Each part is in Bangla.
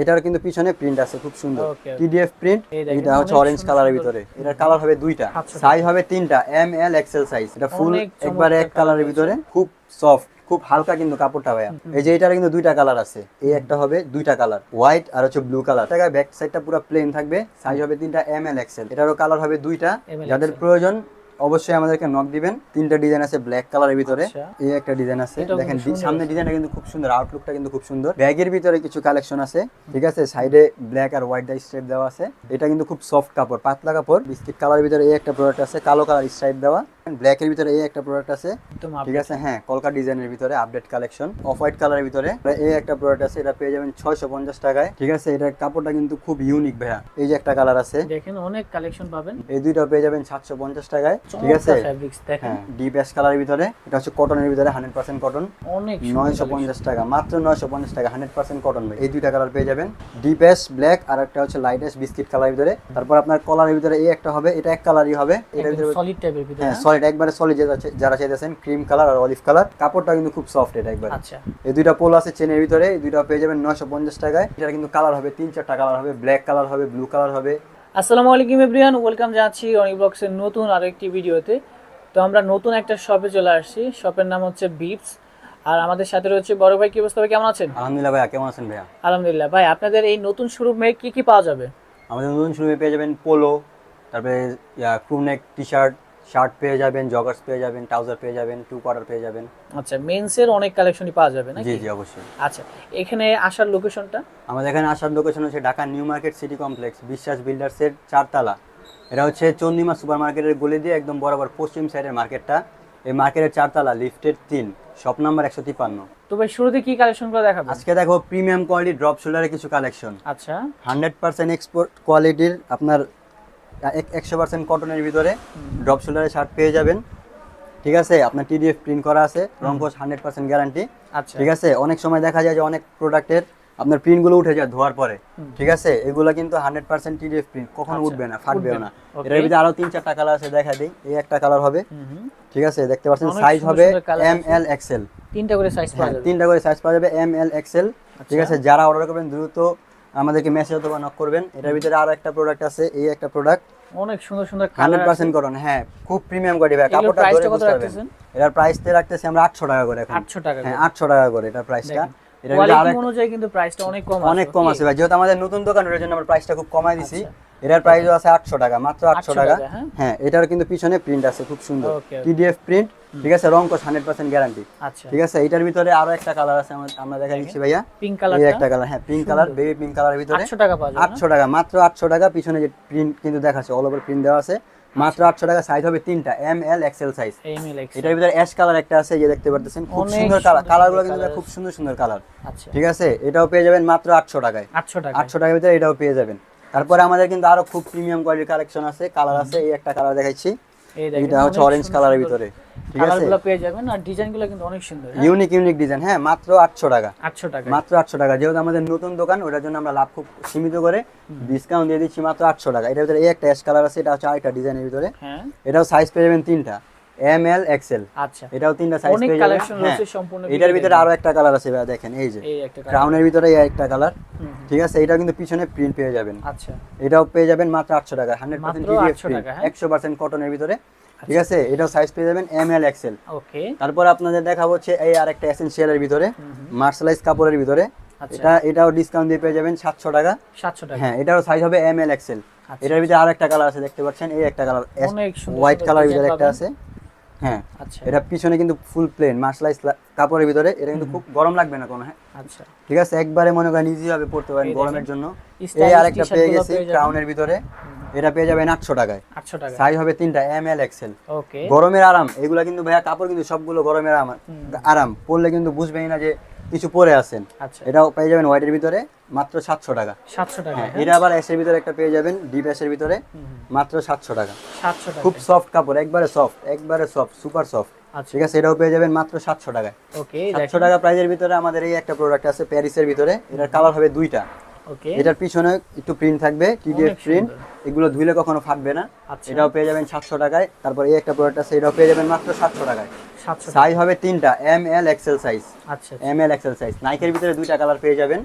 এটার কিন্তু পিছনে প্রিন্ট আছে খুব সুন্দর. টিডিএফ প্রিন্ট এটা হচ্ছে অরেঞ্জ কালারের ভিতরে। এটার কালার হবে দুইটা। সাইজ হবে তিনটা এম এল এক্সেল সাইজ এটা ফুল একবারে এক কালারের ভিতরে। খুব সফট খুব হালকা কিন্তু কাপড়টা ভাইয়া। এই যে এটার কিন্তু দুইটা কালার আছে। এই একটা হবে দুইটা কালার হোয়াইট আর হচ্ছে ব্লু কালার টাকা ব্যাক সাইডটা পুরো প্লেন থাকবে। সাইজ হবে তিনটা এম এল এক্সেল এটারও কালার হবে দুইটা। যাদের প্রয়োজন অবশ্যই আমাদেরকে নক দিবেন। তিনটা ডিজাইন আছে ব্ল্যাক কালারের ভিতরে। আচ্ছা। এই একটা ডিজাইন আছে। দেখেন সামনে ডিজাইনটা কিন্তু খুব সুন্দর আউটলুকটা কিন্তু খুব সুন্দর। ব্যাগের ভিতরে কিছু কালেকশন আছে ঠিক আছে? সাইডে ব্ল্যাক আর হোয়াইট ডাই স্ট্রাইপ দেওয়া আছে। এটা কিন্তু খুব সফট কাপড় পাতলা কাপড়। বিস্কিট কালারের ভিতরে এই একটা প্রোডাক্ট আছে কালো কালার স্ট্রাইপ দেওয়া। ব্ল্যাকের ভিতরে এই একটা প্রোডাক্ট আছে। ঠিক আছে? হ্যাঁ কলকা ডিজাইনের ভিতরে আপডেট কালেকশন অফ হোয়াইট কালারের ভিতরে। এই একটা প্রোডাক্ট আছে এটা পেয়ে যাবেন ছয়শো পঞ্চাশ টাকায়। ঠিক আছে? এটার কাপড়টা কিন্তু খুব ইউনিক ভাইয়া। এই যে একটা কালার আছে। দেখেন অনেক কালেকশন পাবেন। এই দুইটা পেয়ে যাবেন সাতশো পঞ্চাশ টাকায়। ঠিক আছে? হ্যাঁ ডিপ অ্যাশ কালারের ভিতরে। এটা হচ্ছে কটনের ভিতরে হান্ড্রেড পার্সেন্ট কটন অনেক নয়শো পঞ্চাশ টাকা। মাত্র নয়শো পঞ্চাশ টাকা হান্ড্রেড পার্সেন্ট কটন এই দুইটা কালার পেয়ে যাবেন। ডিপ অ্যাশ ব্ল্যাক আর একটা হচ্ছে লাইট অ্যাশ বিস্কিট কালারের ভিতরে। তারপর আপনার কলারের ভিতরে এই একটা হবে। এটা এক কালারই হবে। এটার ভিতরে সলিড টাইপের ভিতরে হ্যাঁ? সলিড একবারে সলিড যারা চাইতেছেন ক্রিম কালার আর অলিভ কালার কাপড়টা কিন্তু খুব সফট এটা একবার। আচ্ছা। এই দুইটা পোল আছে চেনের ভিতরে এই দুইটা পেয়ে যাবেন নয়শো পঞ্চাশ টাকায়। এটা কিন্তু কালার হবে তিন চারটা কালার হবে ব্ল্যাক কালার হবে ব্লু কালার হবে। আসসালামু আলাইকুম এভরিওয়ান ওয়েলকাম জানাচ্ছি অনিক বক্সের নতুন আরেকটি ভিডিওতে। তো আমরা নতুন একটা শপে চলে আসছি শপের নাম হচ্ছে বিপস আর আমাদের সাথে রয়েছে বড় ভাই কি অবস্থা ভাই কেমন আছেন? আলহামদুলিল্লাহ ভাইয়া কেমন আছেন ভাইয়া? আলহামদুলিল্লাহ। ভাই আপনাদের এই নতুন শোরুমে কি কি পাওয়া যাবে? আমাদের নতুন শুরুমে পেয়ে যাবেন পোলো তারপরে ক্রুনেক টি শার্ট শার্ট পেয়ে যাবেন জগার্স পেয়ে যাবেন ট্রাউজার পেয়ে যাবেন টু কোয়ার্টার পেয়ে যাবেন। আচ্ছা মেন্সের অনেক কালেকশনই পাওয়া যাবে নাকি? জি জি অবশ্যই। আচ্ছা এখানে আসার লোকেশনটা আমাদের এখানে আসার লোকেশন হচ্ছে Dhaka new market city complex Biswas বিল্ডার্সের চারতলা। এটা হচ্ছে চন্দিমা সুপার মার্কেটের গলি দিয়ে একদম বরাবর পশ্চিম সাইডের মার্কেটটা। এই মার্কেটের চারতলা লিফটের তিন শপ নাম্বার একশো তিপ্পান্ন। তো ভাই শুরুতে কি কালেকশনগুলো দেখাবেন আজকে দেখো প্রিমিয়াম কোয়ালিটি ড্রপ শোল্ডারের কিছু কালেকশন আচ্ছা। হান্ড্রেড পার্সেন্ট এক্সপোর্ট কোয়ালিটির আপনার একশো পার্সেন্ট কটনের ভিতরে ড্রপ শোল্ডারের শার্ট পেয়ে যাবেন। ঠিক আছে? আপনার টিডিএফ প্রিন্ট করা আছে রং রঙ্কোশ হান্ড্রেড পার্সেন্ট গ্যারান্টি আচ্ছা। ঠিক আছে? অনেক সময় দেখা যায় যে অনেক প্রোডাক্টের আপনার প্রিন্টগুলো উঠে যায় ধোয়ার পরে। ঠিক আছে? এগুলো কিন্তু হান্ড্রেড পার্সেন্ট টিডিএফ প্রিন্ট কখনো আচ্ছা, উঠবে না ফাটবেও উঠবে না। এর ভিতরে আরও তিন চারটা কালার আছে দেখা দিই। এই একটা কালার হবে। ঠিক আছে? দেখতে পাচ্ছেন সাইজ হবে এম এল এক্সেল তিনটা করে সাইজ পাওয়া হ্যাঁ যাবে। তিনটা করে সাইজ পাওয়া যাবে এম এল এক্সেল ঠিক। আছে? যারা অর্ডার করবেন দ্রুত আমাদেরকে মেসেজ অথবা নক করবেন। এটার ভিতরে আরও একটা প্রোডাক্ট আছে এই একটা প্রোডাক্ট অনেক সুন্দর সুন্দর হান্ড্রেড কালার পার্সেন্ট করুন হ্যাঁ খুব প্রিমিয়াম কোয়ালিটি ভাই। কাপড়টা ধরে কত রাখতেছেন? এটার প্রাইস তে রাখতেছি আমরা আটশো টাকা করে এখন। আটশো টাকা হ্যাঁ আটশো টাকা করে এটা প্রাইসটা কোয়ালিটি অনুযায়ী কিন্তু প্রাইসটা অনেক কম অনেক কম আছে ভাই। যেহেতু আমাদের নতুন দোকান ওটার জন্য আমরা প্রাইসটা খুব কমাই দিছি। আচ্ছা। এটার প্রাইসও আছে আটশো টাকা মাত্র আটশো 800 টাকা। হ্যাঁ? হ্যাঁ এটার কিন্তু পিছনে প্রিন্ট আছে খুব সুন্দর. টিডিএফ প্রিন্ট ঠিক আছে? রং হান্ড্রেড পার্সেন্ট গ্যারান্টি আচ্ছা। ঠিক আছে? এটার ভিতরে আরও একটা কালার আছে আমরা- দেখা দিচ্ছি ভাইয়া। পিঙ্ক এই কালারটা একটা কালার হ্যাঁ পিঙ্ক কালার বেবি পিঙ্ক কালারের ভিতরে। আটশো টাকা পাওয়া না? আটশো টাকা মাত্র আটশো টাকা। পিছনে যে প্রিন্ট কিন্তু দেখাচ্ছে অল ওভার প্রিন্ট দেওয়া আছে। মাত্র আটশো টাকা সাইজ হবে তিনটা M L XL size M L MLX এটার ভিতরে অ্যাশ কালার একটা আছে যে দেখতে পারতেছেন খুব সুন্দর কালার কালারগুলো কিন্তু খুব সুন্দর সুন্দর কালার আচ্ছা। ঠিক আছে? এটাও পেয়ে যাবেন মাত্র আটশো টাকায়। আটশো টাকা আটশো টাকার ভিতরে এটাও পেয়ে যাবেন। তারপরে আমাদের কিন্তু আরও খুব প্রিমিয়াম কোয়ালিটির কালেকশন আছে কালার আছে এই একটা কালার দেখাচ্ছি এটা হচ্ছে অরেঞ্জ কালারের ভিতরে ঠিক আছে? পেয়ে যাবেন আর ডিজাইনগুলো কিন্তু অনেক সুন্দর? ইউনিক ইউনিক ডিজাইন হ্যাঁ মাত্র আটশো টাকা। আটশো টাকা। মাত্র আটশো টাকা যেহেতু আমাদের নতুন দোকান ওটার জন্য আমরা লাভ খুব সীমিত করে ডিসকাউন্ট দিয়ে দিচ্ছি মাত্র আটশো টাকা। এটার ভিতরে এই একটা অ্যাশ কালার আছে এটা হচ্ছে আরেকটা ডিজাইনের ভিতরে। হ্যাঁ। এটাও সাইজ পেয়ে যাবেন তিনটা। এম এল এক্সেল আচ্ছা। এটাও তিনটা সাইজ পেয়ে যাবেন কালেকশন হ্যাঁ। রয়েছে সম্পূর্ণ এটার ভিতরে আরও একটা কালার আছে ভাইয়া দেখেন এই যে। এই একটা ক্রাউনের ভিতরে এই একটা কালার ঠিক আছে এটাও কিন্তু পিছনে প্রিন্ট পেয়ে যাবেন। আচ্ছা। এটাও পেয়ে যাবেন মাত্র আটশো টাকা হান্ড্রেড পার্সেন্ট মাত্র টিডিএফ প্রিন্ট টাকা, হ্যাঁ? একশো পার্সেন্ট কটনের ভিতরে। ঠিক আছে এটাও সাইজ পেয়ে যাবেন এম এল এক্সেল ওকে। তারপর আপনাদের দেখা হচ্ছে এই আরেকটা এসেনশিয়ালের ভিতরে মার্শালাইজ কাপড়ের ভিতরে। আচ্ছা। এটা এটাও ডিসকাউন্ট দিয়ে পেয়ে যাবেন সাতশো টাকা। সাতশো টাকা। হ্যাঁ এটারও সাইজ হবে এম এল এক্সেল আচ্ছা। এটার ভিতরে আরেকটা কালার আছে দেখতে পাচ্ছেন এই একটা কালার হোয়াইট কালারের ভিতরে একটা আছে। হ্যাঁ আচ্ছা। এটা পিছনে কিন্তু ফুল প্লেন মার্শালাইজ কাপড়ের ভিতরে এটা কিন্তু খুব গরম লাগবে না কোনো হ্যাঁ। আচ্ছা। ঠিক আছে একবারে মনে করেন ইজি ভাবে পড়তে পারেন গরমের জন্য। এই আরেকটা পেয়ে গেছি ক্রাউনের ভিতরে। এটা পেয়ে যাবেন আটশো টাকায়। আটশো টাকা সাইজ হবে তিনটা এম এল এক্সেল ওকে। গরমের আরাম এগুলা কিন্তু ভাইয়া কাপড় কিন্তু সবগুলো গরমের আরাম। আরাম পরলে কিন্তু বুঝবেই না যে কিছু পরে আছেন। আচ্ছা। এটাও পেয়ে যাবেন হোয়াইটের ভিতরে। মাত্র সাতশো টাকা। সাতশো টাকা হ্যাঁ এটা আবার এসের ভিতরে একটা পেয়ে যাবেন ডিপ এসের ভিতরে মাত্র সাতশো টাকা। সাতশো টাকা। খুব সফট কাপড় একবারে সফট একবারে সফট সুপার সফট ঠিক আছে এটাও পেয়ে যাবেন মাত্র সাতশো টাকায়। ওকে সাতশো টাকা প্রাইজের ভিতরে আমাদের এই একটা প্রোডাক্ট আছে প্যারিসের ভিতরে। এটার কালার হবে দুইটা। এটার পিছনে একটু প্রিন্ট থাকবে টিডিএফ প্রিন্ট। এগুলো ধুলে কখনো ফাটবে না। আচ্ছা। এটাও পেয়ে যাবেন সাতশো টাকায়। তারপর এই একটা প্রোডাক্ট আছে এটাও পেয়ে যাবেন মাত্র সাতশো টাকায়। সাইজ হবে তিনটা এম এল এক্সেল সাইজ আচ্ছা এম এল এক্সেল সাইজ নাইকের ভিতরে দুইটা কালার পেয়ে যাবেন।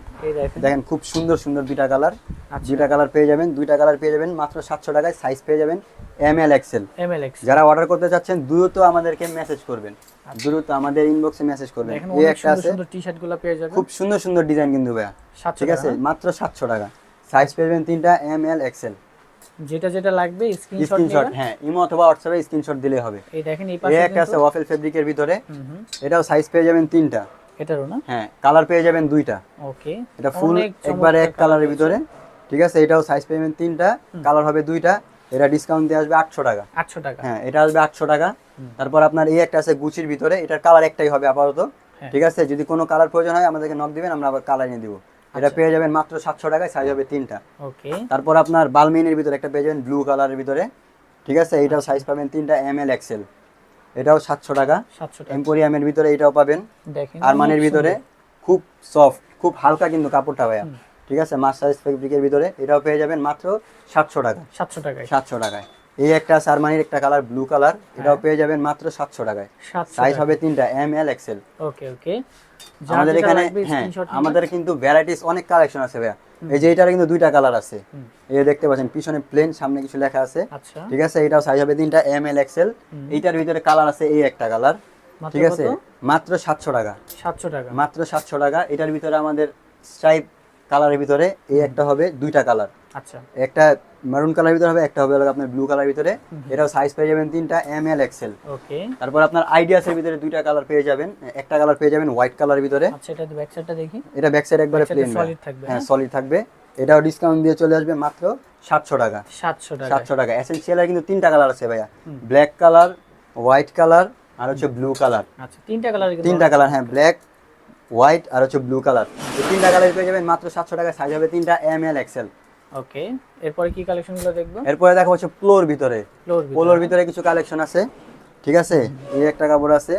দেখেন। খুব সুন্দর সুন্দর দুইটা কালার আচ্ছা। দুইটা কালার পেয়ে যাবেন দুইটা কালার পেয়ে যাবেন মাত্র সাতশো টাকায়। সাইজ পেয়ে যাবেন এম এল এক্সেল যারা অর্ডার করতে চাচ্ছেন দ্রুত আমাদেরকে মেসেজ করবেন। দ্রুত আমাদের ইনবক্সে মেসেজ করবেন। এই একটা আছে। সুন্দর টি শার্টগুলো পেয়ে যাবেন। খুব সুন্দর সুন্দর ডিজাইন কিন্তু ভাইয়া। ঠিক আছে? মাত্র সাতশো টাকা। সাইজ পেয়ে যাবেন তিনটা এম এল এক্সেল যেটা যেটা লাগবে স্ক্রিনশট স্ক্রিনশট হ্যাঁ ইমো অথবা হোয়াটসঅ্যাপে স্ক্রিনশট দিলে হবে। এই দেখেন এই পাশে একটা আছে ওয়াফেল ফেব্রিকের ভিতরে। এটাও সাইজ পেয়ে যাবেন তিনটা। এটারও না? হ্যাঁ কালার পেয়ে যাবেন দুইটা। ওকে। এটা ফুল একবারে এক কালারের ভিতরে। ঠিক আছে এটাও সাইজ পেয়ে যাবেন তিনটা। কালার হবে দুইটা। এটা ডিসকাউন্ট দিয়ে আসবে আটশো টাকা। আটশো টাকা। হ্যাঁ এটা আসবে আটশো টাকা। তারপর আপনার এই একটা আছে গুচির ভিতরে। এটার কালার একটাই হবে আপাতত। হ্যাঁ। ঠিক আছে যদি কোনো কালার প্রয়োজন হয় আমাদেরকে নক দিবেন আমরা আবার কালার এনে দিব। এটা পেয়ে যাবেন মাত্র সাতশো টাকায় সাইজ হবে তিনটা। ওকে। তারপর আপনার বালমিনের ভিতরে একটা পেয়ে যাবেন ব্লু কালারের ভিতরে। ঠিক আছে? এটাও সাইজ পাবেন তিনটা এম এল এক্সেল এটাও সাতশো টাকা। এম্পোরিয়ামের ভিতরে এটাও পাবেন। দেখেন আরমানের ভিতরে খুব সফট খুব হালকা কিন্তু কাপড়টা ভাইয়া। ঠিক আছে? মাস সাইজ ফেব্রিকের ভিতরে এটাও পেয়ে যাবেন মাত্র সাতশো টাকা সাতশো টাকায়। সাতশো টাকায়। এই একটা আছে আরমানির একটা কালার ব্লু কালার এটাও পেয়ে যাবেন মাত্র সাতশো টাকায়। সাতশো সাইজ হবে তিনটা এম এল এক্সেল ওকে ওকে। আমাদের এখানে হ্যাঁ আমাদের কিন্তু ভ্যারাইটিস অনেক কালেকশন আছে ভাইয়া। এই যে এটার কিন্তু দুইটা কালার আছে। এই দেখতে পাচ্ছেন পিছনে প্লেন সামনে কিছু লেখা আছে। আচ্ছা। ঠিক আছে এটাও সাইজ হবে তিনটা এম এল এক্সেল এইটার ভিতরে কালার আছে এই একটা কালার ঠিক আছে মাত্র সাতশো টাকা। সাতশো টাকা। মাত্র সাতশো টাকা। এটার ভিতরে আমাদের স্ট্রাইপ কালারের ভিতরে এই একটা হবে দুইটা কালার আচ্ছা। একটা মেরুন কালার ভিতরে হবে একটা হবে আপনার ব্লু কালার ভিতরে। এটাও সাইজ পেয়ে যাবেন তিনটা এম এল এক্সেল ওকে তারপর আপনার আইডিয়াসের ভিতরে দুইটা কালার পেয়ে যাবেন একটা কালার পেয়ে যাবেন হোয়াইট কালার ভিতরে। আচ্ছা এটা ব্যাক সাইডটা দেখি। এটা ব্যাক সাইড একবারে প্লেন solid থাকবে, হ্যাঁ সলিড থাকবে। এটাও ডিসকাউন্ট দিয়ে চলে আসবে মাত্র সাতশো টাকা। সাতশো টাকা সাতশো টাকা। এসেন্সিয়ালের কিন্তু তিনটা কালার আছে ভাইয়া। ব্ল্যাক কালার হোয়াইট কালার আর হচ্ছে ব্লু কালার আচ্ছা তিনটা কালার তিনটা কালার হ্যাঁ ব্ল্যাক হোয়াইট আর হচ্ছে ব্লু কালার এই তিনটা কালার পেয়ে যাবেন মাত্র সাতশো টাকা সাইজ হবে তিনটা এম এল এক্সেল ওকে এরপরে কি কালেকশনগুলো দেখব? এরপরে দেখা হচ্ছে প্লোর ভিতরে। ফ্লোর ভিতরে। কিছু কালেকশন আছে ঠিক আছে? এই একটা কাপড় আছে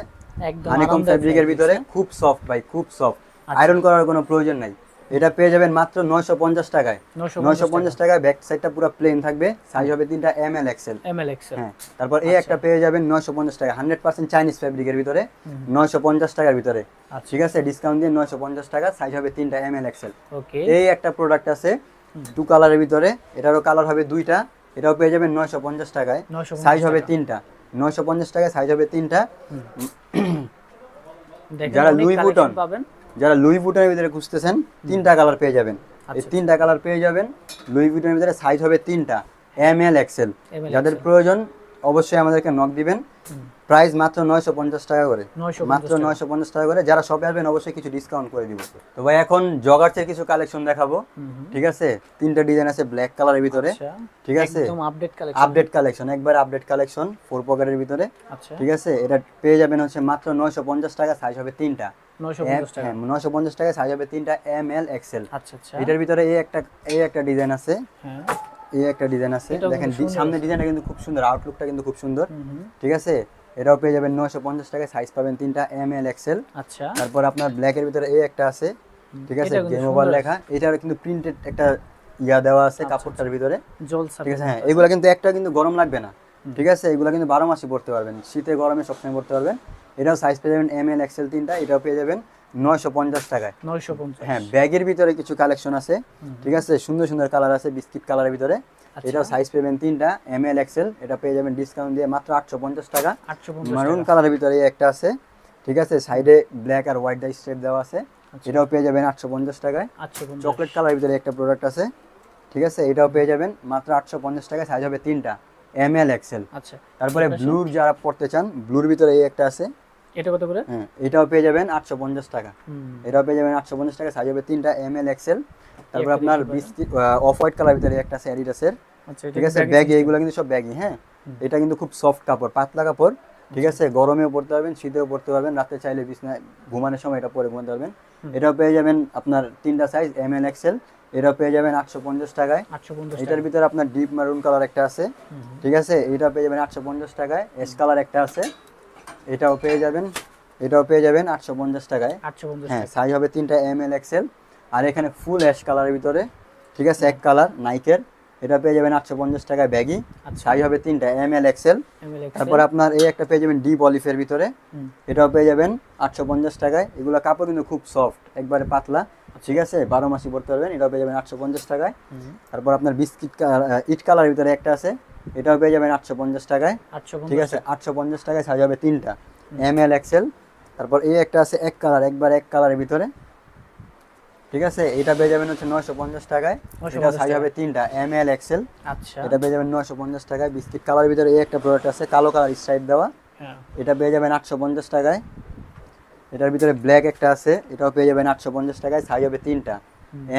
একদম হানিকম ফ্যাব্রিকের ভিতরে? খুব সফট ভাই খুব সফট আচ্ছা। আয়রন করার কোনো প্রয়োজন নাই। এটা পেয়ে যাবেন মাত্র নয়শো পঞ্চাশ টাকায়। 950 টাকায় ব্যাক সাইডটা পুরো প্লেন থাকবে। সাইজ হবে তিনটা M L XL ML XL হ্যাঁ তারপর এই একটা পেয়ে যাবেন নয়শো পঞ্চাশ টাকা হান্ড্রেড পার্সেন্ট চাইনিজ ফ্যাব্রিকের ভিতরে। হুম। নয়শো পঞ্চাশ টাকার ভিতরে। আচ্ছা। ঠিক আছে? ডিসকাউন্ট দিয়ে নয়শো পঞ্চাশ টাকা। সাইজ হবে তিনটা এম এল এক্সেল ওকে। এই একটা প্রোডাক্ট আছে। টু কালারের ভিতরে এটারও কালার হবে দুইটা এটাও পেয়ে যাবেন নয়শো পঞ্চাশ টাকায়। সাইজ হবে তিনটা। নয়শো পঞ্চাশ টাকায় সাইজ হবে তিনটা। যারা লুই বুটন যারা লুই বুটনের ভিতরে খুঁজতেছেন তিনটা কালার পেয়ে যাবেন। এই আচ্ছা। তিনটা কালার পেয়ে যাবেন লুই বুটনের ভিতরে সাইজ হবে তিনটা এম এল এক্সেল যাদের প্রয়োজন অবশ্যই আমাদেরকে নক দিবেন। প্রাইস মাত্র নয়শো পঞ্চাশ টাকা করে। মাত্র নয়শো পঞ্চাশ টাকা করে। যারা শপে আসবেন অবশ্যই কিছু ডিসকাউন্ট করে দিব। তো ভাই এখন জগার্সের কিছু কালেকশন দেখাবো। ঠিক আছে? তিনটা ডিজাইন আছে ব্ল্যাক কালারের ভিতরে। আচ্ছা। ঠিক আছে? আপডেট কালেকশন একবার আপডেট কালেকশন ফোর পকেটের ভিতরে। আচ্ছা। ঠিক আছে? এটা পেয়ে যাবেন হচ্ছে মাত্র নয়শো পঞ্চাশ টাকা সাইজ হবে তিনটা। নয়শো পঞ্চাশ টাকা। হ্যাঁ টাকা সাইজ হবে তিনটা এম এল এক্সেল এটার ভিতরে এই একটা এই একটা ডিজাইন আছে। হ্যাঁ। এই একটা ডিজাইন আছে। দেখেন কিন্তু সুন্দর। সামনে ডিজাইনটা কিন্তু খুব সুন্দর। আউটলুকটা কিন্তু খুব সুন্দর। ঠিক আছে? এটাও পেয়ে যাবেন নয়শো পঞ্চাশ টাকায় সাইজ পাবেন তিনটা এম এল এক্সেল আচ্ছা। তারপর আপনার ব্ল্যাকের ভিতরে এই একটা আছে ঠিক আছে? গেম ওভার লেখা এটার কিন্তু প্রিন্টেড একটা ইয়া দেওয়া আছে কাপড়টার ভিতরে। জল ঠিক আছে? হ্যাঁ এগুলো কিন্তু একটা কিন্তু গরম লাগবে না। ঠিক আছে? এগুলো কিন্তু বারো মাসে পড়তে পারবেন শীতে গরমে সবসময় পড়তে পারবেন। এটাও সাইজ পেয়ে যাবেন এম এল এক্সেল তিনটা এটাও পেয়ে যাবেন নয়শো পঞ্চাশ টাকায়। নয়শো পঞ্চাশ। হ্যাঁ ব্যাগের ভিতরে কিছু কালেকশন আছে ঠিক আছে? সুন্দর সুন্দর কালার আছে বিস্কিট কালারের ভিতরে। আচ্ছা। এটাও সাইজ পেবেন তিনটা এম এল এক্সেল এটা পেয়ে যাবেন ডিসকাউন্ট দিয়ে মাত্র আটশো পঞ্চাশ টাকা। মারুন কালারের ভিতরে একটা আছে ঠিক আছে? সাইডে ব্ল্যাক আর হোয়াইট ডাই স্ট্রেপ দেওয়া আছে। এটাও পেয়ে যাবেন আটশো পঞ্চাশ টাকায়। চকলেট কালারের ভিতরে একটা প্রোডাক্ট আছে ঠিক আছে? এটাও পেয়ে যাবেন মাত্র আটশো পঞ্চাশ টাকায়। সাইজ হবে তিনটা এম এল এক্সেল আচ্ছা। তারপরে ব্লুর যারা পড়তে চান ব্লুর ভিতরে এই একটা আছে। এটা কত করে? হ্যাঁ এটাও পেয়ে যাবেন আটশো পঞ্চাশ টাকা। এটাও পেয়ে যাবেন আটশো পঞ্চাশ টাকা। সাইজ হবে তিনটা এম এল এক্সেল তারপর আপনার বিস্কিট অফ হোয়াইট কালার ভিতরে একটা আছে অ্যাডিডাসের আচ্ছা ঠিক আছে? ব্যাগি এগুলো কিন্তু সব ব্যাগি হ্যাঁ? এটা কিন্তু খুব সফট কাপড় পাতলা কাপড়। ঠিক আছে? গরমেও পড়তে পারবেন শীতেও পড়তে পারবেন। রাতে চাইলে বিছনায় ঘুমানোর সময় এটা পরে ঘুমাতে পারবেন। এটাও পেয়ে যাবেন আপনার তিনটা সাইজ এম এল এক্সেল এটাও পেয়ে যাবেন আটশো পঞ্চাশ টাকায়। এটার ভিতরে আপনার ডিপ মারুন কালার একটা আছে। ঠিক আছে? এটা পেয়ে যাবেন আটশো পঞ্চাশ টাকায়। এস কালার একটা আছে। এটাও পেয়ে যাবেন এটাও পেয়ে যাবেন আটশো পঞ্চাশ টাকায়। আটশো পঞ্চাশ হ্যাঁ সাইজ হবে তিনটা এম এল এক্সেল আর এখানে ফুল অ্যাশ কালারের ভিতরে ঠিক আছে এক কালার নাইকের এটা পেয়ে যাবেন আটশো পঞ্চাশ টাকায় ব্যাগি আচ্ছা। সাইজ হবে তিনটা এম এল এক্সেল তারপরে আপনার এই একটা পেয়ে যাবেন ডিপ অলিফের ভিতরে এটাও পেয়ে যাবেন আটশো পঞ্চাশ টাকায়। এগুলো কাপড় কিন্তু খুব সফট একবারে পাতলা ঠিক আছে বারো মাসি পড়তে পারবেন এটাও পেয়ে যাবেন আটশো পঞ্চাশ টাকায়। তারপর আপনার বিস্কিট ইট কালারের ভিতরে একটা আছে এটাও পেয়ে যাবেন আটশো পঞ্চাশ টাকায়। ঠিক আছে? আটশো পঞ্চাশ টাকায় সাইজ হবে তিনটা। এম এল এক্সেল তারপর এই একটা আছে এক কালার একবার এক কালারের ভিতরে। ঠিক আছে? এটা পেয়ে যাবেন হচ্ছে নয়শো পঞ্চাশ টাকায়। 950 এটা সাইজ হবে তিনটা এম এল এক্সেল আচ্ছা। এটা পেয়ে যাবেন নয়শো পঞ্চাশ টাকায়। বিস্কিট কালারের ভিতরে এই একটা প্রোডাক্ট আছে কালো কালার স্ট্রাইপ দেওয়া। হ্যাঁ। এটা পেয়ে যাবেন আটশো পঞ্চাশ টাকায়। এটার ভিতরে ব্ল্যাক একটা আছে এটাও পেয়ে যাবেন আটশো পঞ্চাশ টাকায়। সাইজ হবে তিনটা।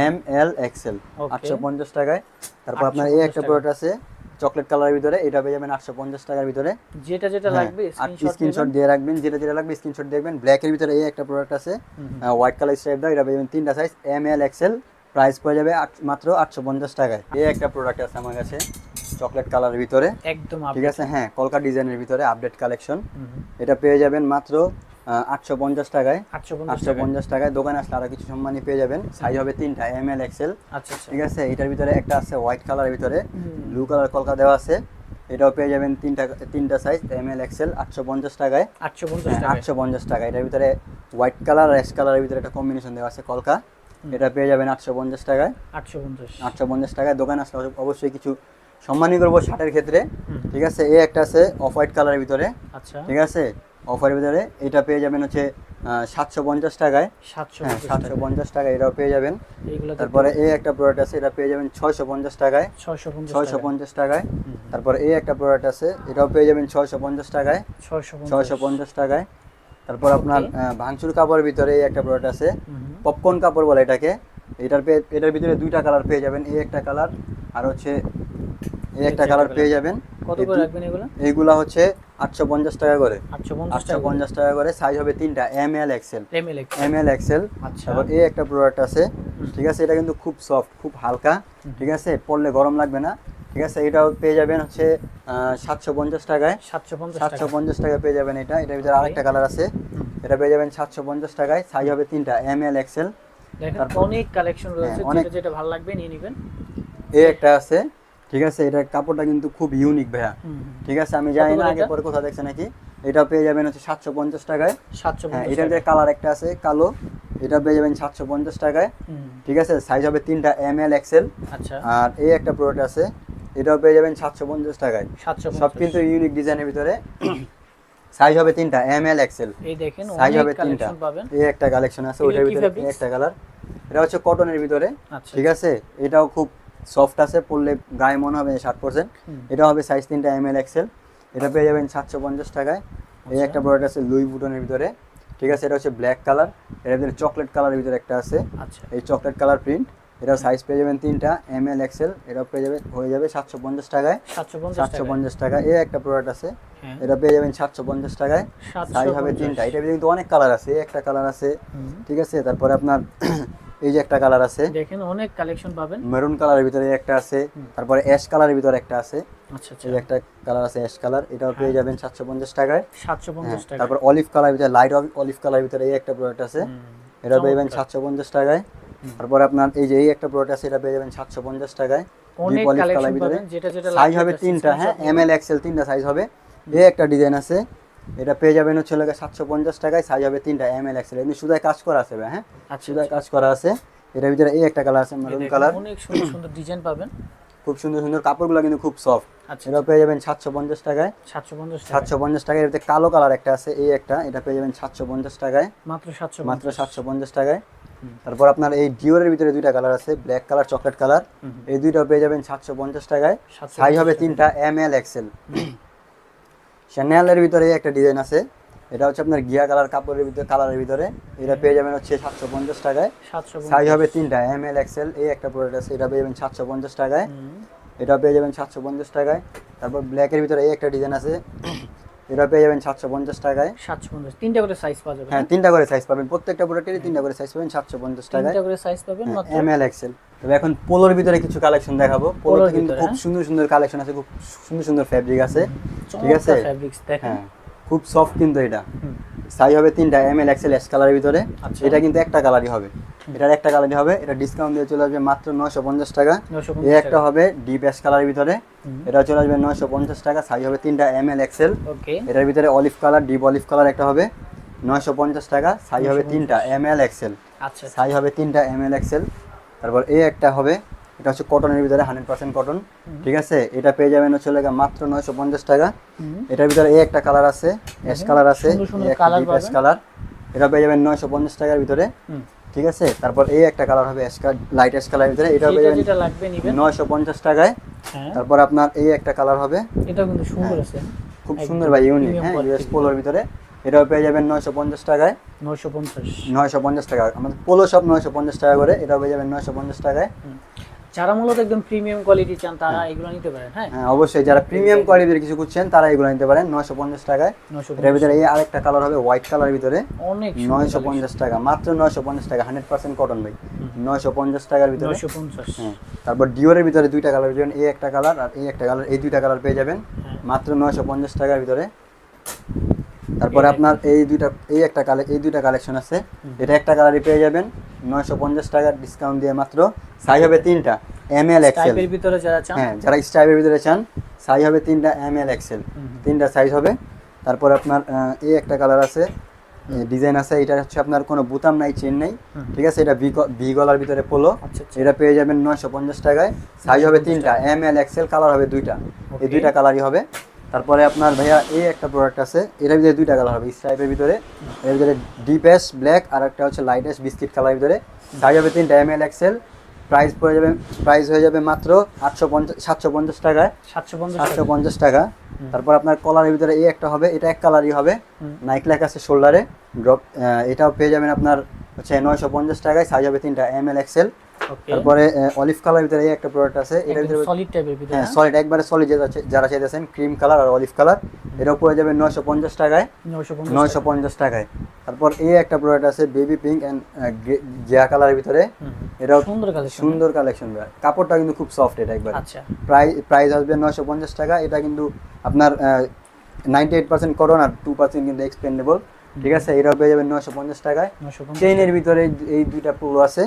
এম এল এক্সেল আটশো পঞ্চাশ টাকায়। তারপর আপনার এই একটা প্রোডাক্ট আছে চকলেট কালারের ভিতরে এটা পেয়ে যাবেন আটশো পঞ্চাশ টাকার ভিতরে। যেটা যেটা হ্যাঁ, লাগবে স্ক্রিনশট স্ক্রিনশট দিয়ে রাখবেন যেটা যেটা লাগবে স্ক্রিনশট দেখবেন ব্ল্যাকের ভিতরে এই একটা প্রোডাক্ট আছে হোয়াইট কালার স্ট্রাইপ দাও এটা পেয়ে যাবেন তিনটা size M L XL price পড়ে যাবে মাত্র আটশো পঞ্চাশ টাকায়। এই একটা প্রোডাক্ট আছে আমার কাছে চকলেট কালারের ভিতরে। একদম ঠিক আছে? হ্যাঁ কলকা ডিজাইনের ভিতরে আপডেট কালেকশন এটা পেয়ে যাবেন মাত্র আটশো পঞ্চাশ টাকায়। আটশো পঞ্চাশ টাকায়। দোকানে আসলে আরও কিছু সম্মানই পেয়ে যাবেন। সাইজ হবে তিনটা এম এল এক্সেল ঠিক আছে? এটার ভিতরে একটা আছে হোয়াইট কালারের ভিতরে। ব্লু কালার কলকা দেওয়া আছে। এটাও পেয়ে যাবেন তিনটা তিনটা সাইজ এম এল এক্সেল আটশো পঞ্চাশ টাকায়। আটশো পঞ্চাশ টাকা আটশো পঞ্চাশ টাকা এটার ভিতরে হোয়াইট কালার র্যাশ কালারের ভিতরে একটা কম্বিনেশন দেওয়া আছে কলকা। এটা পেয়ে যাবেন আটশো পঞ্চাশ টাকায়। আটশো পঞ্চাশ। আটশো পঞ্চাশ টাকায় দোকান আসলে অবশ্য- অবশ্যই কিছু সম্মানই করব শার্টের ক্ষেত্রে। ঠিক আছে? এই একটা আছে অফ হোয়াইট কালারের ভিতরে। আচ্ছা। ঠিক আছে? অফারের ভিতরে এটা পেয়ে যাবেন হচ্ছে সাতশো পঞ্চাশ টাকায়। সাতশো হ্যাঁ পঞ্চাশ সাতশো পঞ্চাশ টাকা এটাও পেয়ে যাবেন। তারপরে এই একটা প্রোডাক্ট আছে এটা পেয়ে যাবেন ছয়শো পঞ্চাশ টাকায়। ছয়শো পঞ্চাশ টাকায়। তারপরে এই একটা প্রোডাক্ট আছে এটাও পেয়ে যাবেন ছয়শো পঞ্চাশ টাকায়। ছয়শো পঞ্চাশ। টাকায়। তারপর আপনার. ভাঙচুর কাপড়ের ভিতরে এই একটা প্রোডাক্ট আছে পপকর্ন কাপড় বলে এটাকে। এটার পেয়ে এটার ভিতরে দুইটা কালার পেয়ে যাবেন এই একটা কালার আর হচ্ছে এই একটা একটা কালার পেয়ে যাবেন। কত করে রাখবেন এগুলো? এইগুলা হচ্ছে আটশো পঞ্চাশ টাকা করে। আটশো পঞ্চাশ টাকা করে? সাইজ হবে তিনটা M L XL M L XL আচ্ছা। তারপর এই একটা প্রোডাক্ট আছে ঠিক আছে? এটা কিন্তু খুব সফট খুব হালকা ঠিক আছে? পরলে গরম লাগবে না ঠিক আছে? এটাও পেয়ে যাবেন হচ্ছে সাতশো পঞ্চাশ টাকায়। সাতশো পঞ্চাশ টাকা। টাকায় পেয়ে যাবেন এটা। এটার ভিতরে আরেকটা কালার আছে। এটা পেয়ে যাবেন সাতশো পঞ্চাশ টাকায় সাইজ হবে তিনটা এম এল এক্সেল অনেক কালেকশন রয়েছে হ্যাঁ, অনেক- যেটা ভালো লাগবে নিয়ে নেবেন। এই একটা আছে ঠিক আছে? এটার কাপড়টা কিন্তু খুব ইউনিক ভাইয়া। ঠিক আছে? আমি জানি না আগে পরে কোথাও দেখছে নাকি। এটা পেয়ে যাবেন হচ্ছে সাতশো পঞ্চাশ টাকায়। সাতশো হ্যাঁ এটার যে কালার একটা আছে কালো এটা পেয়ে যাবেন সাতশো পঞ্চাশ টাকায়। ঠিক আছে? সাইজ হবে তিনটা এম এল এক্সেল আচ্ছা। আর এই একটা প্রোডাক্ট আছে এটাও পেয়ে যাবেন সাতশো পঞ্চাশ টাকায়। সব কিন্তু ইউনিক ডিজাইনের ভিতরে। সাইজ হবে তিনটা এম এল এক্সেল এই দেখেন সাইজ হবে তিনটা। এই একটা কালেকশন আছে ওইটার ভিতরে একটা কালার এটা হচ্ছে কটনের ভিতরে। আচ্ছা। ঠিক আছে? এটাও খুব সফট আছে পড়লে গায়ে মনে হবে ষাট পার্সেন্ট এটা হবে সাইজ তিনটা এম এল এক্সেল এটা পেয়ে যাবেন সাতশো পঞ্চাশ টাকায়। এই আচ্ছা। একটা প্রোডাক্ট আছে লুই বুটনের ভিতরে। ঠিক আছে এটা হচ্ছে ব্ল্যাক কালারের ভিতরে চকলেট কালারের ভিতরে একটা আছে। আচ্ছা। এই চকলেট কালার প্রিন্ট এটা সাইজ পেয়ে যাবেন তিনটা এম এল এক্সেল এটা পেয়ে যাবে হয়ে যাবে সাতশো পঞ্চাশ টাকায়। সাতশো পঞ্চাশ টাকা এই একটা প্রোডাক্ট আছে। হ্যাঁ। এটা পেয়ে যাবেন সাতশো পঞ্চাশ টাকায়। সাইজ হবে তিনটা। এটা কিন্তু অনেক কালার আছে। একটা কালার আছে। ঠিক আছে তারপরে আপনার এই যে একটা কালার আছে। দেখেন অনেক কালেকশন পাবেন। মেরুন কালারের ভিতরে একটা আছে তারপরে অ্যাশ কালারের ভিতরে একটা আছে। আচ্ছা আচ্ছা। এই একটা কালার আছে অ্যাশ কালার এটাও পেয়ে যাবেন সাতশো পঞ্চাশ টাকায়। সাতশো হ্যাঁ, পঞ্চাশ টাকা তারপর অলিভ কালার ভিতরে লাইট অলিভ কালার ভিতরে এই একটা প্রোডাক্ট আছে। এটা পেয়ে যাবেন চমৎকার। সাতশো পঞ্চাশ টাকায়। তারপর আপনার এই যে এই একটা প্রোডাক্ট আছে এটা পেয়ে যাবেন সাতশো পঞ্চাশ টাকায়। অনেক কালেকশন পাবেন যেটা যেটা সাইজ হবে তিনটা হ্যাঁ এম এল এক্সেল তিনটা সাইজ হবে। এই একটা ডিজাইন আছে। এটা পেয়ে যাবেন হচ্ছে লাগে সাতশো পঞ্চাশ টাকায় সাইজ হবে তিনটা এম এল এক্সেল এমনি সুদায় কাজ করা আছে হ্যাঁ? আচ্ছা সুদায় কাজ করা আছে। এটার ভিতরে এই একটা কালার আছে মেরুন কালার অনেক সুন্দর সুন্দর ডিজাইন পাবেন। খুব সুন্দর সুন্দর কাপড়গুলো কিন্তু খুব সফট আচ্ছা এটা পেয়ে যাবেন সাতশো পঞ্চাশ টাকায়। সাতশো পঞ্চাশ সাতশো পঞ্চাশ টাকায় এটাতে কালো কালার একটা আছে এই একটা। এটা পেয়ে যাবেন সাতশো পঞ্চাশ টাকায়। মাত্র সাতশো মাত্র সাতশো পঞ্চাশ টাকায়। তারপর আপনার এই ডিওরের ভিতরে দুইটা কালার আছে ব্ল্যাক কালার চকলেট কালার এই দুইটা পেয়ে যাবেন সাতশো পঞ্চাশ টাকায়। সাইজ হবে তিনটা এম এল এক্সেল শ্যানেলের ভিতরে একটা ডিজাইন আছে। এটা হচ্ছে আপনার গিয়া কালার কাপড়ের ভিতরে কালারের ভিতরে। এটা পেয়ে যাবেন হচ্ছে সাতশো পঞ্চাশ টাকায়। সাইজ হবে তিনটা এম এল এক্সেল এই একটা প্রোডাক্ট আছে। এটা পেয়ে যাবেন সাতশো পঞ্চাশ টাকায়। এটা পেয়ে যাবেন সাতশো পঞ্চাশ টাকায়। তারপর ব্ল্যাকের ভিতরে এই একটা ডিজাইন আছে। এটা পেয়ে যাবেন সাতশো পঞ্চাশ টাকায়। সাতশো পঞ্চাশ। তিনটা করে সাইজ যাবে হ্যাঁ তিনটা করে সাইজ পাবেন। প্রত্যেকটা প্রোডাক্টেরই তিনটা করে সাইজ পাবেন সাতশো পঞ্চাশ টাকায়। তিনটা করে সাইজ পাবেন এম এল এক্সেল তবে এখন পোলোর ভিতরে কিছু কালেকশন দেখাবো। পোলোর কিন্তু খুব হ্যাঁ? সুন্দর সুন্দর কালেকশন আছে খুব সুন্দর সুন্দর ফ্যাব্রিক আছে ঠিক আছে? হ্যাঁ খুব সফট কিন্তু এটা। সাইজ হবে তিনটা এম এল এক্সেল এস কালারের ভিতরে। আচ্ছা। এটা কিন্তু একটা কালারই হবে। এটার একটা কালারই হবে এটা ডিসকাউন্ট দিয়ে চলে আসবে মাত্র নয়শো পঞ্চাশ টাকা। নশো এই একটা হবে ডিপ অ্যাশ কালারের ভিতরে। এটা চলে আসবে নয়শো পঞ্চাশ টাকা সাইজ হবে তিনটা এম এল এক্সেল ওকে। এটার ভিতরে olive colour deep olive colour একটা হবে। নয়শো পঞ্চাশ টাকা সাইজ হবে তিনটা এম এল এক্সেল আচ্ছা। সাইজ হবে তিনটা এম এল এক্সেল তারপর এই একটা হবে এটা হচ্ছে কটনের ভিতরে হান্ড্রেড পার্সেন্ট কটন ঠিক আছে? এটা পেয়ে যাবেন হচ্ছে লেগা মাত্র নয়শো পঞ্চাশ টাকা। এটার ভিতরে এই একটা কালার আছে অ্যাশ কালার আছে অ্যাশ কালার এটা পেয়ে যাবেন নয়শো পঞ্চাশ টাকার ভিতরে ঠিক আছে? তারপর এই একটা কালার হবে অ্যাশ লাইট অ্যাশ কালারের ভিতরে এটা পেয়ে যাবেন নয়শো পঞ্চাশ টাকায়। হ্যাঁ। তারপর আপনার এই একটা কালার হবে। এটা কিন্তু সুন্দর আছে। খুব সুন্দর ভাই ইউনিক হ্যাঁ ইউএস পোলোর ভিতরে। এটাও পেয়ে যাবেন নয়শো পঞ্চাশ টাকায়। নয়শো পঞ্চাশ। নয়শো পঞ্চাশ টাকা। আমাদের পোলো সব নয়শো পঞ্চাশ টাকা করে এটাও পেয়ে যাবেন নয়শো পঞ্চাশ টাকায়। যারা মূলত একদম প্রিমিয়াম কোয়ালিটি চান তারা এগুলো নিতে পারেন হ্যাঁ? হ্যাঁ অবশ্যই যারা প্রিমিয়াম কোয়ালিটির কিছু খুঁজছেন তারা এগুলো নিতে পারেন নয়শো পঞ্চাশ টাকায়। এটার ভিতরে এই আরেকটা কালার হবে হোয়াইট কালারের ভিতরে। অনেক নয়শো পঞ্চাশ টাকা মাত্র নয়শো পঞ্চাশ টাকা হান্ড্রেড পার্সেন্ট কটন ভাই। নয়শো পঞ্চাশ টাকার ভিতরে। নয়শো পঞ্চাশ। হ্যাঁ তারপর ডিওরের ভিতরে দুইটা কালার পেয়ে যাবেন এই একটা কালার আর এই একটা কালার এই দুইটা কালার পেয়ে যাবেন। হ্যাঁ। মাত্র নয়শো পঞ্চাশ টাকার ভিতরে। তারপরে আপনার এই দুইটা এই একটা কালে এই দুইটা কালেকশন আছে। এটা একটা কালারই পেয়ে যাবেন। নয়শো পঞ্চাশ টাকার ডিসকাউন্ট দিয়ে মাত্র। সাইজ হবে তিনটা এম এল এক্সেল ভিতরে যারা চান? হ্যাঁ যারা স্টাইপের ভিতরে চান সাইজ হবে তিনটা এম এল এক্সেল তিনটা সাইজ হবে। তারপর আপনার এই একটা কালার আছে। ডিজাইন আছে। এটা হচ্ছে আপনার কোনো বুতাম নাই চেন নাই। ঠিক আছে? এটা ভি ভি গলার ভিতরে পোলো আচ্ছা আচ্ছা। এটা পেয়ে যাবেন নয়শো পঞ্চাশ টাকায়। সাইজ হবে তিনটা এম এল এক্সেল কালার হবে দুইটা। এই দুইটা কালারই হবে। তারপরে আপনার ভাইয়া এই একটা প্রোডাক্ট আছে এটার ভিতরে দুইটা কালার হবে স্ট্রাইপের ভিতরে এর ভিতরে ডিপ এস ব্ল্যাক আর একটা হচ্ছে লাইট এস বিস্কিট কালারের ভিতরে। সাইজ হবে তিনটা এম এল এক্সেল প্রাইস পড়ে যাবে প্রাইস হয়ে যাবে মাত্র আটশো পঞ্চাশ সাতশো পঞ্চাশ টাকায় সাতশো পঞ্চাশ সাতশো পঞ্চাশ টাকা। তারপর আপনার কলারের ভিতরে এই একটা হবে এটা এক কালারই হবে। নাইক লেখ আছে শোল্ডারে ড্রপ এটাও পেয়ে যাবেন আপনার হচ্ছে নয়শো পঞ্চাশ টাকায়। সাইজ হবে তিনটা এম এল এক্সেল তারপরে অলিভ কালার ভিতরে এই একটা প্রোডাক্ট আছে এটার ভিতরে সলিড টাইপের ভিতরে হ্যাঁ হ্যাঁ? সলিড একবারে সলিড যেটা যারা চাইতেছেন ক্রিম কালার আর অলিভ কালার এটাও পড়ে যাবে নয়শো পঞ্চাশ টাকায়। নয়শো পঞ্চাশ নয়শো পঞ্চাশ টাকায়। তারপর এই একটা প্রোডাক্ট আছে বেবি পিঙ্ক অ্যান্ড জিয়া কালারের ভিতরে। এটাও সুন্দর কালেকশন সুন্দর কালেকশন কাপড়টা কিন্তু খুব সফট এটা একবার। আচ্ছা। প্রাইস প্রাইস আসবে নয়শো পঞ্চাশ টাকা। এটা কিন্তু আপনার নাইনটি এইট পার্সেন্ট করোন আর টু পার্সেন্ট কিন্তু এক্সপেন্ডেবল ঠিক আছে? এটাও পেয়ে যাবেন নয়শো পঞ্চাশ টাকায়। নয়শো পঞ্চাশ চেইনের ভিতরে এই- এই দুইটা পোলো আছে।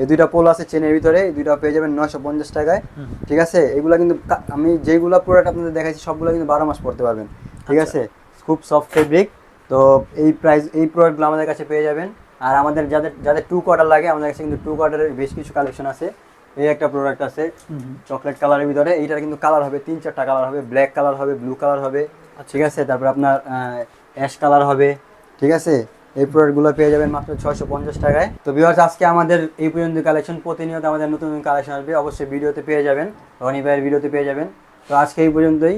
এই দুইটা পোলো আছে চেনের ভিতরে এই দুইটা পেয়ে যাবেন নয়শো পঞ্চাশ টাকায়। ঠিক আছে? এগুলা কিন্তু আমি যেগুলো প্রোডাক্ট আপনাদের দেখাইছি সবগুলো কিন্তু বারো মাস পড়তে পারবেন। ঠিক আছে? খুব সফট ফেব্রিক তো এই প্রাইস এই প্রোডাক্টগুলো আমাদের কাছে পেয়ে যাবেন। আর আমাদের যাদের যাদের টু কোয়ার্টার লাগে আমাদের কাছে কিন্তু টু কোয়ার্টারের বেশ কিছু কালেকশন আছে। এই একটা প্রোডাক্ট আছে চকলেট কালারের ভিতরে। এইটার কিন্তু কালার হবে তিন চারটা কালার হবে ব্ল্যাক কালার হবে ব্লু কালার হবে। আচ্ছা। ঠিক আছে? তারপর আপনার অ্যাশ কালার হবে। ঠিক আছে? এই প্রোডাক্টগুলো পেয়ে যাবেন মাত্র ছয়শো পঞ্চাশ টাকায়। তো ভিউয়ার্স আজকে আমাদের এই পর্যন্ত কালেকশন প্রতিনিয়ত আমাদের নতুন নতুন কালেকশন আসবে, অবশ্যই ভিডিওতে পেয়ে যাবেন, রনি ভাইয়ের ভিডিওতে পেয়ে যাবেন। তো আজকে এই পর্যন্তই।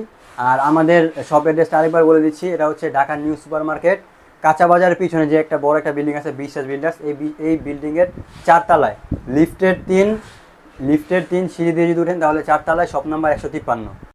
আর আমাদের শপ অ্যাড্রেসটা আরেকবার বলে দিচ্ছি, এটা হচ্ছে ঢাকা নিউ সুপার মার্কেট কাঁচা বাজারের পিছনে যে একটা বড় একটা বিল্ডিং আছে, বিশ্বাস বিল্ডার্স এই এই বিল্ডিংয়ের চারতলায়। লিফটের তিন লিফটের তিন, সিঁড়ি দিয়ে যদি উঠেন তাহলে চারতলায় শপ নাম্বার একশো তিপ্পান্ন।